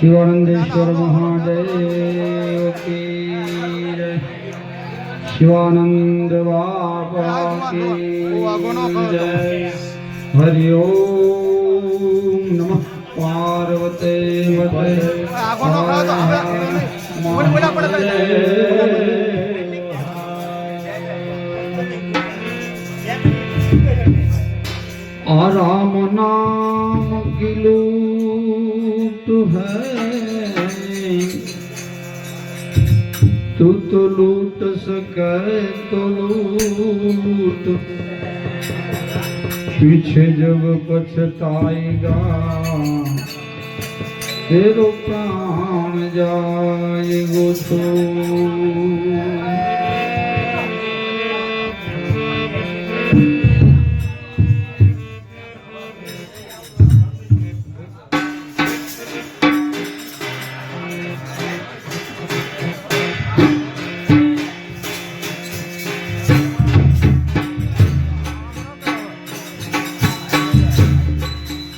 શિવાનંદેશ્વર મહાદેવ કી શિવાનંદ બાપા કી જય. હરિ ઓમ નમઃ. પાર્વતે મતે તું તો લૂટ સકાય તો લૂટ. પીછે જબ પછતાયગા તેરો પ્રાણ જાય ગો તો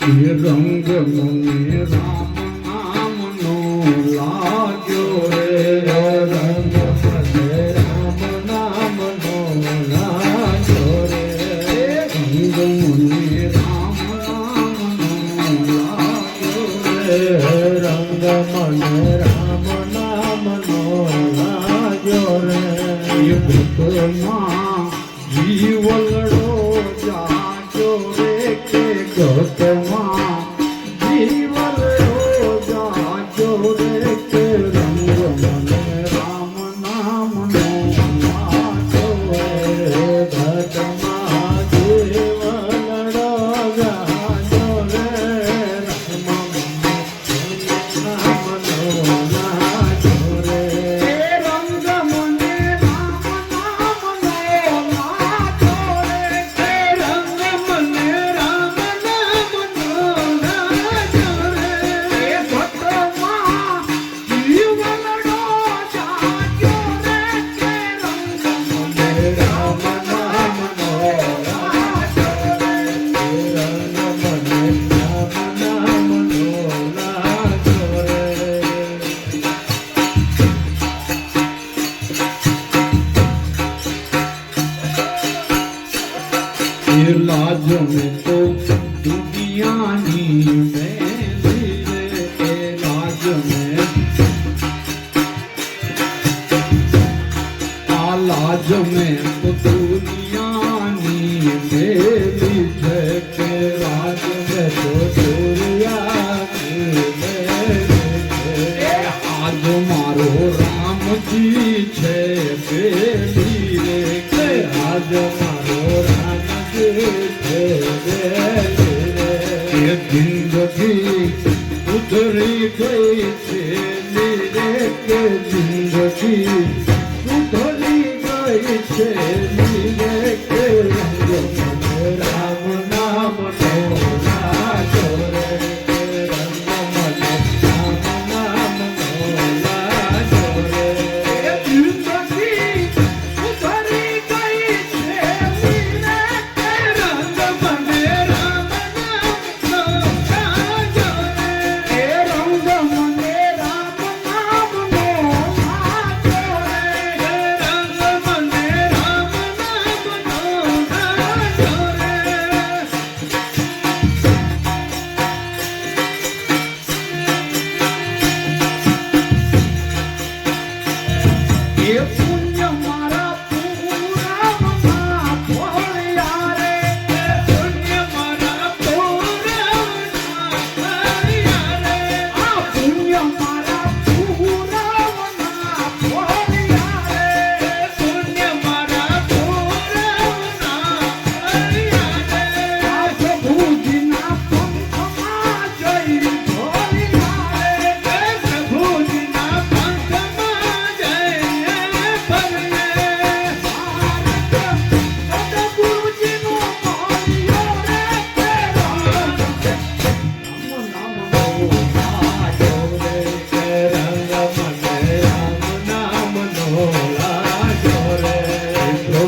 રંગ મને રામ નામનો લાગ્યો રે રંગ મને રામ નામનો લાગ્યો રે રંગ મને રામ નામનો લાગ્યો રે રંગ મને રામ નામનો લાગ્યો રે ભૂતમાં જીવલડ લાજ મે તો દુનિયાની લાજ મે આ લાજ મે તો જિંદગી ઉતરી ગઈ છે નિરેક જિંદગી ઉતરી ગઈ છે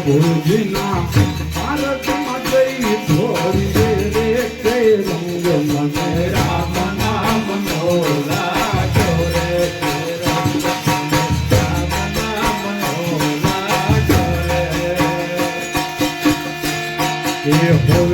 ભોજના ભારતમાં જઈ ધોરી રે કે રંગ મને રામ નામ નોલા એ હોય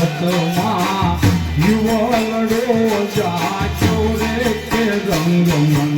ભારતમાં યુવા લડો જાચો રે કે રંગમાં